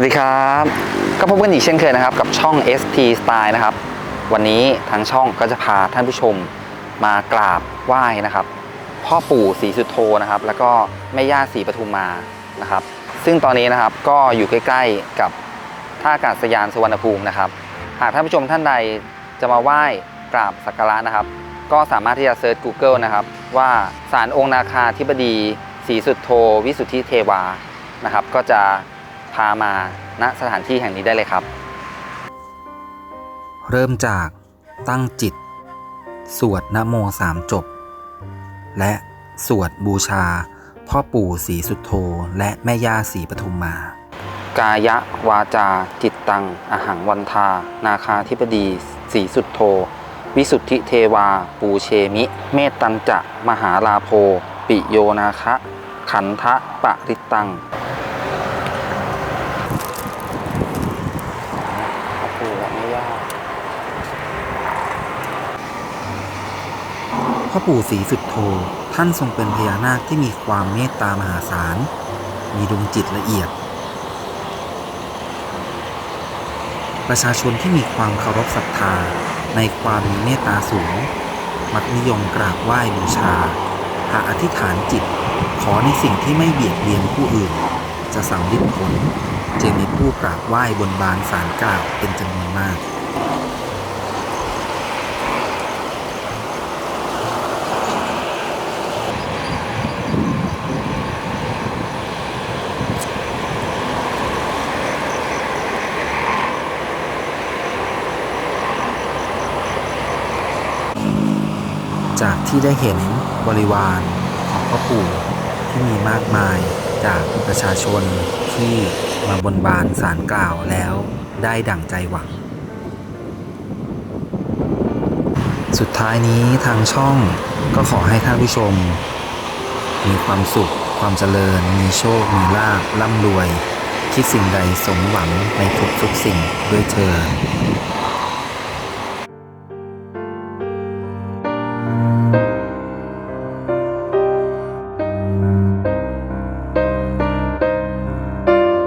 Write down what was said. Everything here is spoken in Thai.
วัสดีครับ ก็พบกันอีกเช่นเคยนะครับ กับช่อง ST Style นะครับ วันนี้ทางช่องก็จะพาท่านผู้ชมมากราบไหว้นะครับ พ่อปู่ศรีสุโธนะครับ แล้วก็แม่ย่าศรีปทุมมานะครับ ซึ่งตอนนี้นะครับก็อยู่ใกล้ๆกับท่าอากาศยานสุวรรณภูมินะครับ หากท่านผู้ชมท่านใดจะมาไหว้กราบสักการะนะครับ ก็สามารถที่จะเซิร์ช Google นะครับ ว่าศาลองค์นาคาธิบดีศรีสุโธวิสุทธิเทวานะครับ ก็จะ พามาณสถานที่แห่งนี้ได้เลยครับ เริ่มจากตั้งจิต สวดนะโมสามจบ และสวดบูชา พ่อปู่ศรีสุโธและแม่ย่าศรีปทุมมา กายะวาจา จิตตังอหังวันทา นาคาธิบดีศรีสุดโธวิสุทธิเทวา ปูเชมิ เมตตันจะ มหาลาโพ ปิโยนาคะ ขันทะปะริตตังปู่และแม่ย่า พ่อปู่ศรีสุโธท่านทรงเป็นพญานาคที่มีความเมตตามหาศาล มีดวงจิตละเอียด ประชาชนที่มีความเคารพศรัทธาในความมีเมตตาสูง มักนิยมกราบไหว้บูชา หากอธิษฐานจิต ขอในสิ่งที่ไม่เบียดเบียนผู้อื่น จะสำลิดผลจึงมีผู้กราบไหว้บนบานสารกล่าวเป็นจำนวนมาก จากที่ได้เห็นบริวารของพ่อปู่ที่มีมากมายจากประชาชนที่มาบนบานสารกล่าวแล้วได้ดั่งใจหวัง สุดท้ายนี้ทางช่องก็ขอให้ท่านผู้ชม มีความสุข ความเจริญ มีโชค มีลาภร่ำรวย คิดสิ่งใดสมหวังในทุกทุกๆสิ่งด้วยเธอ